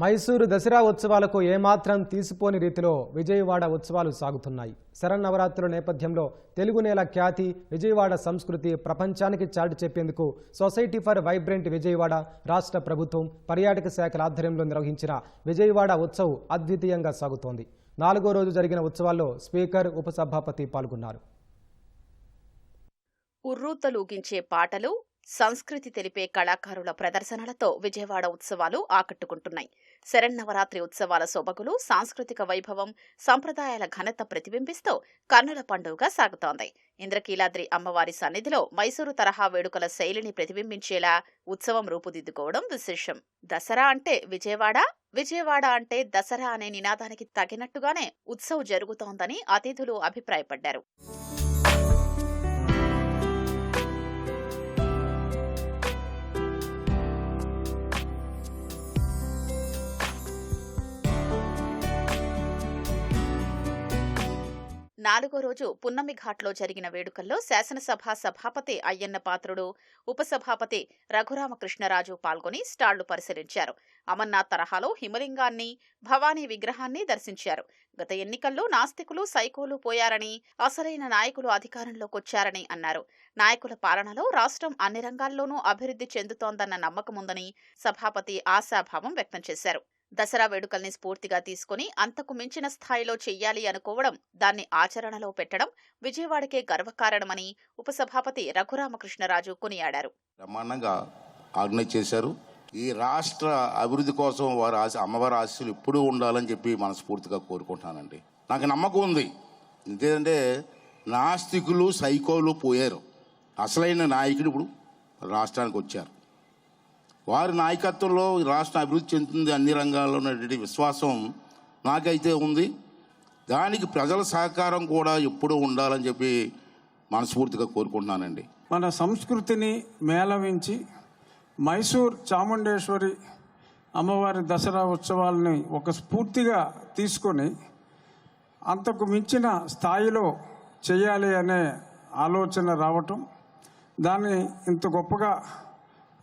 మైసూరు దసరా ఉత్సవాలకు ఏమాత్రం తీసిపోని రీతిలో విజయవాడ ఉత్సవాలు సాగుతున్నాయి. శరన్నవరాత్రుల నేపథ్యంలో తెలుగు నేల ఖ్యాతి విజయవాడ సంస్కృతి ప్రపంచానికి చాటి చెప్పేందుకు సొసైటీ ఫర్ వైబ్రెంట్ విజయవాడ రాష్ట్ర ప్రభుత్వం పర్యాటక శాఖల ఆధ్వర్యంలో నిర్వహించిన విజయవాడ ఉత్సవ్ అద్వితీయంగా సాగుతోంది. నాలుగో రోజు జరిగిన ఉత్సవాల్లో స్పీకర్ ఉపసభాపతి పాల్గొన్నారు. ఉర్రూతలూగించే పాటలు సంస్కృతి తెలిపే కళాకారుల ప్రదర్శనలతో విజయవాడ ఉత్సవాలు ఆకట్టుకుంటున్నాయి. శరన్నవరాత్రి ఉత్సవాల సొబగులు సాంస్కృతిక వైభవం సంప్రదాయాల ఘనత ప్రతిబింబిస్తూ కన్నుల పండుగగా సాగుతోంది. ఇంద్రకీలాద్రి అమ్మవారి సన్నిధిలో మైసూరు తరహా వేడుకల శైలిని ప్రతిబింబించేలా ఉత్సవం రూపుదిద్దుకోవడం విశేషం. దసరా అంటే విజయవాడ విజయవాడ అంటే దసరా అనే నినాదానికి తగినట్టుగానే ఉత్సవ్ జరుగుతోందని అతిథులు అభిప్రాయపడ్డారు. నాలుగో రోజు పున్నమి ఘాట్లో జరిగిన వేడుకల్లో శాసనసభ సభాపతి అయ్యన్న పాత్రుడు ఉపసభాపతి రఘురామకృష్ణరాజు పాల్గొని స్టాళ్ళు పరిశీలించారు. అమర్నాథ్ తరహాలో హిమలింగాన్ని భవానీ విగ్రహాన్ని దర్శించారు. గత ఎన్నికల్లో నాస్తికులు సైకోలు పోయారని అసలైన నాయకులు అధికారంలోకొచ్చారని అన్నారు. నాయకుల పాలనలో రాష్ట్రం అన్ని రంగాల్లోనూ అభివృద్ధి చెందుతోందన్న నమ్మకముందని సభాపతి ఆశాభావం వ్యక్తం చేశారు. దసరా వేడుకల్ని స్ఫూర్తిగా తీసుకుని అంతకు మించిన స్థాయిలో చెయ్యాలి అనుకోవడం దాన్ని ఆచరణలో పెట్టడం విజయవాడకే గర్వకారణమని ఉపసభాపతి రఘురామకృష్ణరాజు కొనియాడారు. బ్రహ్మాండంగా ఆర్గనైజ్ చేశారు. ఈ రాష్ట్ర అభివృద్ధి కోసం వారి ఆశ అమ్మవారి ఆశీస్సులు ఎప్పుడూ ఉండాలని చెప్పి మనస్ఫూర్తిగా కోరుకుంటున్నానండి. నాకు నమ్మకం ఉంది. ఎందుకంటే నాస్తికులు సైకోలు పోయారు. అసలైన నాయకుడు ఇప్పుడు రాష్ట్రానికి వచ్చారు. వారి నాయకత్వంలో రాష్ట్రం అభివృద్ధి చెందుతుంది అన్ని రంగాల్లో ఉన్నటువంటి విశ్వాసం నాకైతే ఉంది. దానికి ప్రజల సహకారం కూడా ఎప్పుడూ ఉండాలని చెప్పి మనస్ఫూర్తిగా కోరుకుంటున్నానండి. మన సంస్కృతిని మేళవించి మైసూర్ చాముండేశ్వరి అమ్మవారి దసరా ఉత్సవాలని ఒక స్ఫూర్తిగా తీసుకొని అంతకు మించిన స్థాయిలో చేయాలి అనే ఆలోచన రావటం దాన్ని ఇంత గొప్పగా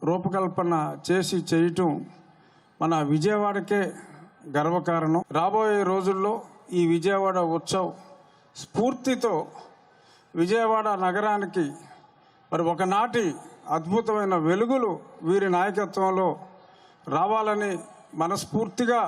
రూపకల్పన చేసి చేయటం మన విజయవాడకే గర్వకారణం. రాబోయే రోజుల్లో ఈ విజయవాడ ఉత్సవ్ స్ఫూర్తితో విజయవాడ నగరానికి మరి ఒకనాటి అద్భుతమైన వెలుగులు వీరి నాయకత్వంలో రావాలని మనస్ఫూర్తిగా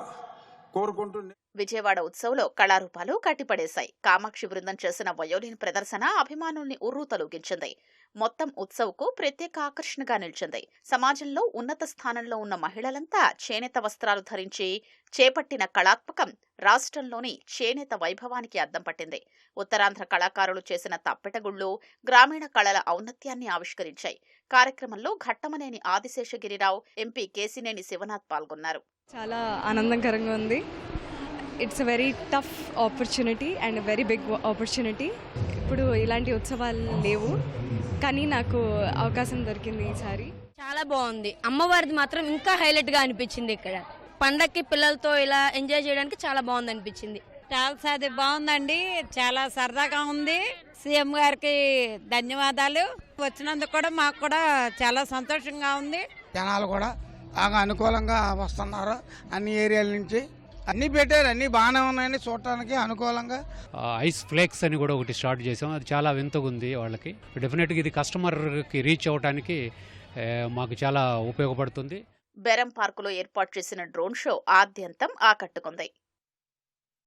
కోరుకుంటుంది విజయవాడ ఉత్సవంలో కళారూపాలు కట్టిపడేశాయి. కామాక్షి బృందం చేసిన వయోలిన్ ప్రదర్శన అభిమానుల్ని ఉర్రూతలూగించింది మొత్తం ఉత్సవ్కు ప్రత్యేక ఆకర్షణగా నిలిచింది. సమాజంలో ఉన్నత స్థానంలో ఉన్న మహిళలంతా చేనేత వస్త్రాలు ధరించి చేపట్టిన కళాత్మకం రాష్ట్రంలోని చేనేత వైభవానికి అద్దం పట్టింది. ఉత్తరాంధ్ర కళాకారులు చేసిన తప్పెటగుళ్ళు గ్రామీణ కళల ఔన్నత్యాన్ని ఆవిష్కరించాయి. కార్యక్రమంలో ఘట్టమనేని ఆదిశేషగిరిరావు ఎంపీ కేసినేని శివనాథ్ పాల్గొన్నారు. చాలా ఆనందకరంగా ఉంది. It's a very tough opportunity and very big opportunity. ఇప్పుడు ఇలాంటి ఉత్సవాలు లేవు కానీ నాకు అవకాశం దొరికింది ఈసారి. చాలా బాగుంది. అమ్మవారిది మాత్రం ఇంకా హైలైట్గా అనిపించింది ఇక్కడ. పండక్కి పిల్లలతో ఇలా ఎంజాయ్ చేయడానికి చాలా బాగుంది అనిపించింది. చాలా సాది బాగుందండి. చాలా సరదాగా ఉంది. సీఎం గారికి ధన్యవాదాలు. వచ్చినందుకు కూడా మాకు కూడా చాలా సంతోషంగా ఉంది. జనాలు కూడా బాగా అనుకూలంగా వస్తున్నారు అన్ని ఏరియాల నుంచి. అన్నీ పెట్టారు అన్నీ బాగానే ఉన్నాయండి చూడటానికి అనుకూలంగా. ఐస్ ఫ్లేక్స్ అని కూడా ఒకటి స్టార్ట్ చేసాం అది చాలా వింతగా ఉంది వాళ్ళకి. డెఫినెట్గా ఇది కస్టమర్కి రీచ్ అవ్వడానికి మాకు చాలా ఉపయోగపడుతుంది. బెరం పార్కులో ఏర్పాటు చేసిన డ్రోన్ షో ఆద్యంతం ఆకట్టుకుంది.